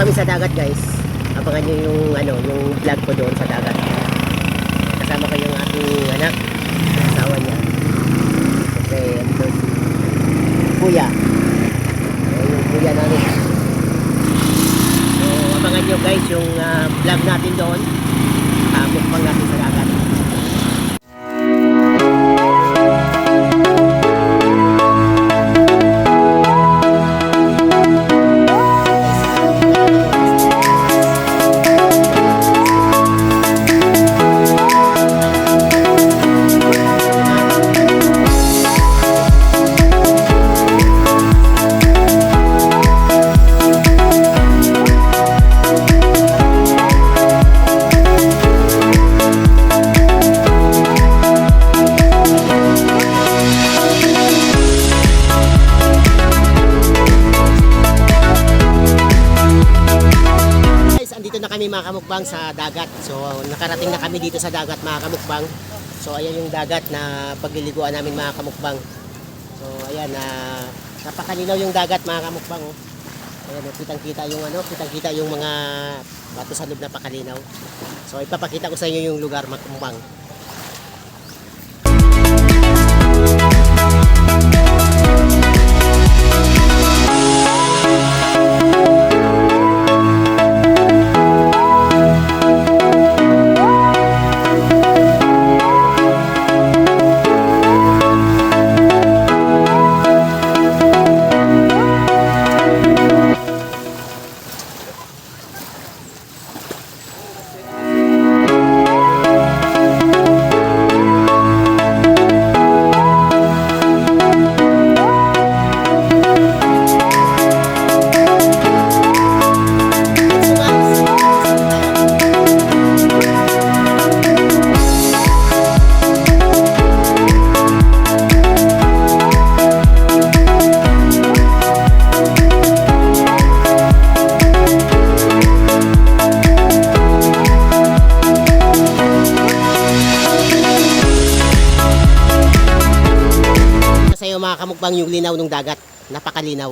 kami sa dagat guys. Abangan nyo yung ano, yung vlog ko doon sa dagat. Kasama ko yung aking anak, asawa niya. Okay, ito si Kuya. Ayan yung kuya namin. So, abangan nyo guys yung ah, vlog natin doon. Uh, mukbang natin sa dagat. Guys, andito na kami mga kamukbang sa dagat. So, nakarating na kami dito sa dagat mga kamukbang. So, ayan yung dagat na pagliliguan namin mga kamukbang. So, ayan, na napakalinaw yung dagat mga kamukbang. Oh. Ayan, oh, kitang-kita yung ano, kitang-kita yung mga bato sa loob na pakalinaw. So, ipapakita ko sa inyo yung lugar mga kamukbang. Sa iyo mga kamukbang yung linaw ng dagat. Napakalinaw.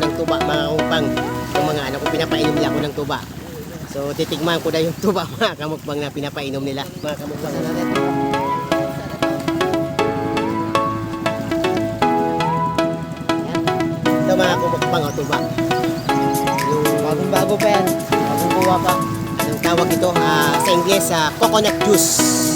Ako ng tuba mga kamukbang yung mga anak ko pinapainom nila ako ng tuba. So titigman ko na yung tuba mga kamukbang na pinapainom nila. Mga kamukbang Yan. ito mga kamukbang o tuba. Yung bagong bago pa yan. Bagong buwa pa. Anong tawag ito? Ah, sa Ingles sa coconut juice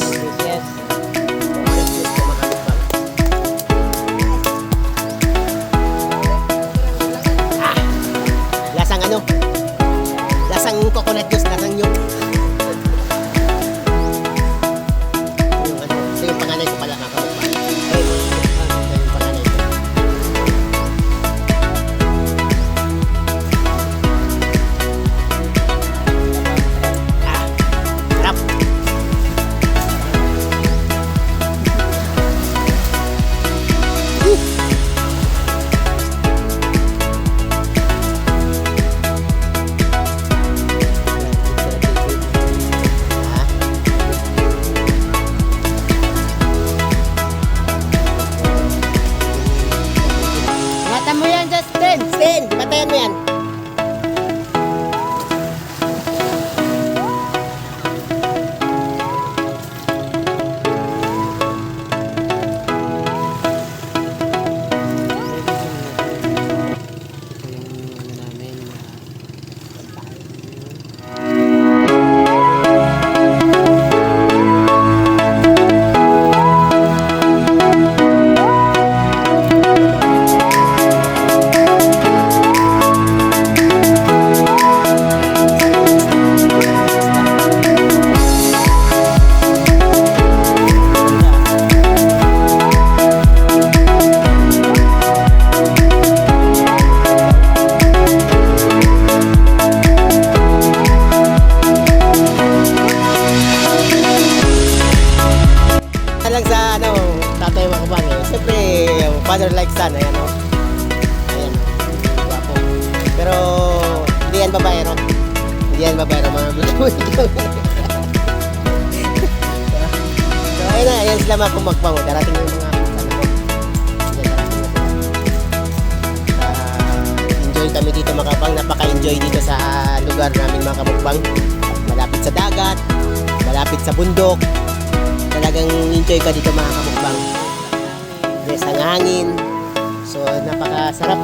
father like son, ayan o. Ayan, guwapo. Pero, hindi yan babaero. Hindi yan babaero, mga buluwi. so, ayun na, ayan sila mga kumakbang. Darating yung mga. Ayan. Ah, kami dito mga kabang. Napaka-enjoy dito sa lugar namin mga kamukbang. Malapit sa dagat, malapit sa bundok, talagang enjoy ka dito mga kamukbang. Yes, ang hangin. So, napakasarap.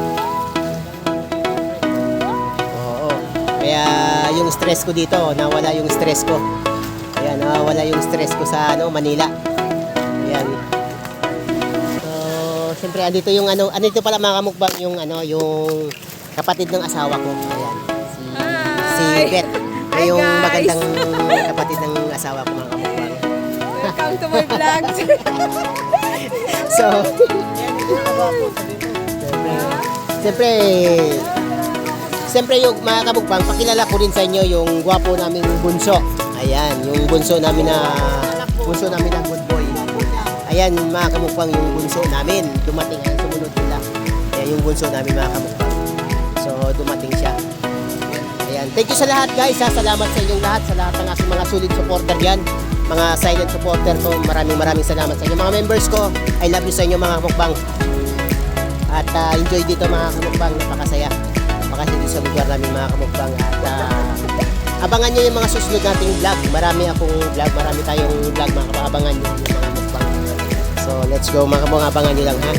Oo. Kaya yung stress ko dito, nawala yung stress ko. Ayan, nawala yung stress ko sa ano, Manila. Ayan. So, siyempre andito yung ano, andito pala mga kamukbang yung ano, yung kapatid ng asawa ko. Ayan. Si, si Hi! Beth. Hi, yung guys! magandang kapatid ng asawa ko mga kamukbang. Welcome to my vlog. So, Siyempre, siyempre yung mga kabukbang, pakilala ko rin sa inyo yung gwapo naming bunso. Ayan, yung bunso namin na, bunso namin na good boy. Ayan, mga kamukbang, yung bunso namin. Dumating, ayan, sumunod sila. Ayan, yung bunso namin, mga kamukbang. So, dumating siya. Ayan, thank you sa lahat guys. Ha? Salamat sa inyong lahat, sa lahat ng aking mga solid supporter dyan. Mga silent supporter ko, maraming maraming salamat sa inyo. Mga members ko, I love you sa inyo mga kamukbang. At ah, enjoy dito mga kamukbang, napakasaya. Napakasaya sa lugar namin mga kamukbang. At ah, abangan nyo yung mga susunod nating vlog. Marami akong vlog, marami tayong vlog mga kamukbang. Abangan nyo yung mga mukbang. So let's go mga kamukbang, abangan nyo lang ha.